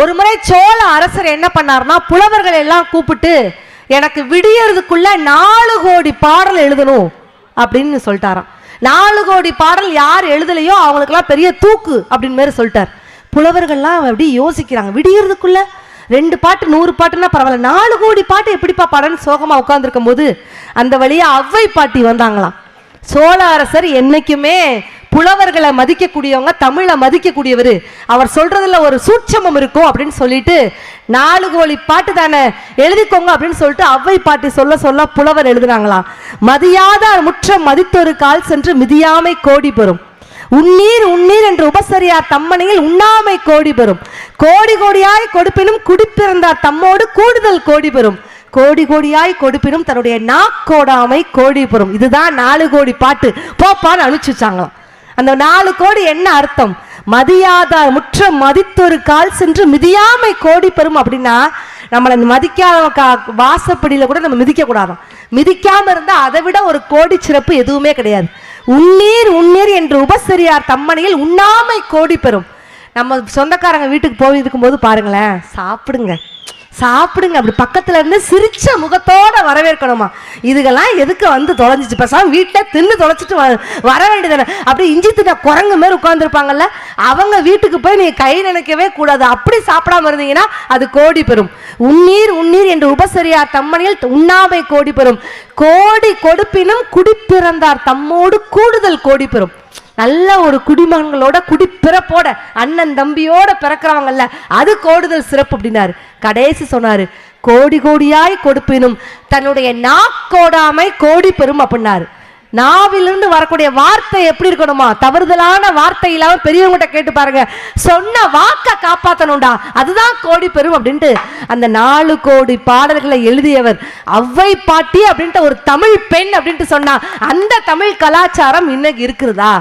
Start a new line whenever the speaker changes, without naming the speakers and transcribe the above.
ஒரு முறை சோழ அரசர் என்ன பண்ணார்னா புலவர்கள் எல்லாம் கூப்பிட்டு எனக்கு விடியறதுக்குள்ள நாலு கோடி பாடல் எழுதணும் அப்படின்னு சொல்லிட்டாராம். நாலு கோடி பாடல் யார் எழுதலையோ அவங்களுக்கெல்லாம் பெரிய தூக்கு அப்படின்னு மாதிரி சொல்லிட்டார். புலவர்கள்லாம் அப்படி யோசிக்கிறாங்க விடியறதுக்குள்ள ரெண்டு பாட்டு நூறு பாட்டுன்னா பரவாயில்ல நாலு கோடி பாட்டு எப்படிப்பா பாடன்னு சோகமாக உட்காந்துருக்கும் போது அந்த வழியாக அவ்வை பாட்டி வந்தாங்களாம். சோழ அரசர் என்னைக்குமே புலவர்களை மதிக்கக்கூடியவங்க தமிழை மதிக்கக்கூடியவர். அவர் சொல்றதுல ஒரு சூட்சமம் இருக்கும் அப்படின்னு சொல்லிட்டு நாலு கோழி பாட்டு தானே எழுதிக்கோங்க அப்படின்னு சொல்லிட்டு அவ்வை பாட்டி சொல்ல சொல்ல புலவர் எழுதுனாங்களாம். மதியாத முற்ற மதித்தொரு கால் சென்று மிதியாமை கோடி பெறும். உன்னீர் உன்னீர் என்று உபசரியார் தம்மனையில் உண்ணாமை கோடி பெறும். கோடி கோடியாய் கொடுப்பினும் குடிப்பிறந்தார் தம்மோடு கூடுதல் கோடி பெறும். கோடி கோடியாய் கொடுப்பினும் தன்னுடைய நாக்கோடாமை கோடி பெறும். இதுதான் நாலு கோடி பாட்டு. போப்பான்னு அனுப்பிச்சுச்சாங்களாம் அந்த நாலு கோடி என்ன அர்த்தம்? மதியாதார் முற்ற மதித்தொரு கால் சென்று மிதியாமை கோடி பெறும் அப்படின்னா நம்மளை மதிக்காத கா- கூட நம்ம மிதிக்க கூடாதாம். மிதிக்காம இருந்தால் அதை விட ஒரு கோடி சிறப்பு எதுவுமே கிடையாது. உன்னீர் உன்னீர் என்று உபசரியார் தம்மனையில் உண்ணாமை கோடி பெறும். நம்ம சொந்தக்காரங்க வீட்டுக்கு போய் இருக்கும்போது பாருங்களேன் சாப்பிடுங்க. சாப்பிடுங்க. அப்படி பக்கத்துல இருந்து சிரிச்ச முகத்தோட வரவேற்கணுமா? இதுகெல்லாம் எதுக்கு வந்து தொலைஞ்சிச்சு? பேசாம வீட்டில் தின்னு தொலைச்சிட்டு வ- வர வேண்டியதானே அப்படி இஞ்சி தின்ன குரங்கு மாதிரி உட்காந்துருப்பாங்கல்ல அவங்க வீட்டுக்கு போய் நீ கை நினைக்கவே கூடாது. அப்படி சாப்பிடாம இருந்தீங்கன்னா அது கோடி பெறும் உன்னீர் உன்னீர் என்று உபசரியார் தம்மனில் உண்ணாமை கோடி பெறும் கோடி கொடுப்பினும் குடிப்பிறந்தார் தம்மோடு கூடுதல் கோடி பெறும் நல்ல ஒரு குடிமகன்களோட குடிப்பிறப்போட அண்ணன் தம்பியோட பிறக்கிறவங்கல்ல அது கோடுதல் சிறப்பு அப்படின்னாரு. கடைசி சொன்னாரு கோடி கோடியாய் கொடுப்பினும் தன்னுடைய நாக்கோடாமை கோடி பெறும் அப்படின்னாரு. நாவிலிருந்து வரக்கூடிய வார்த்தை எப்படி இருக்கணுமா? தவறுதலான வார்த்தை இல்லாம பெரியவங்ககிட்ட கேட்டு பாருங்க. சொன்ன வாக்க காப்பாத்தணும்டா அதுதான் கோடி பெறும் அப்படின்ட்டு அந்த நாலு கோடி பாடல்களை எழுதியவர் அவ்வை பாட்டி அப்படின்ட்டு ஒரு தமிழ் பெண் அப்படின்ட்டு சொன்னா அந்த தமிழ் கலாச்சாரம் இன்னைக்கு இருக்குதா?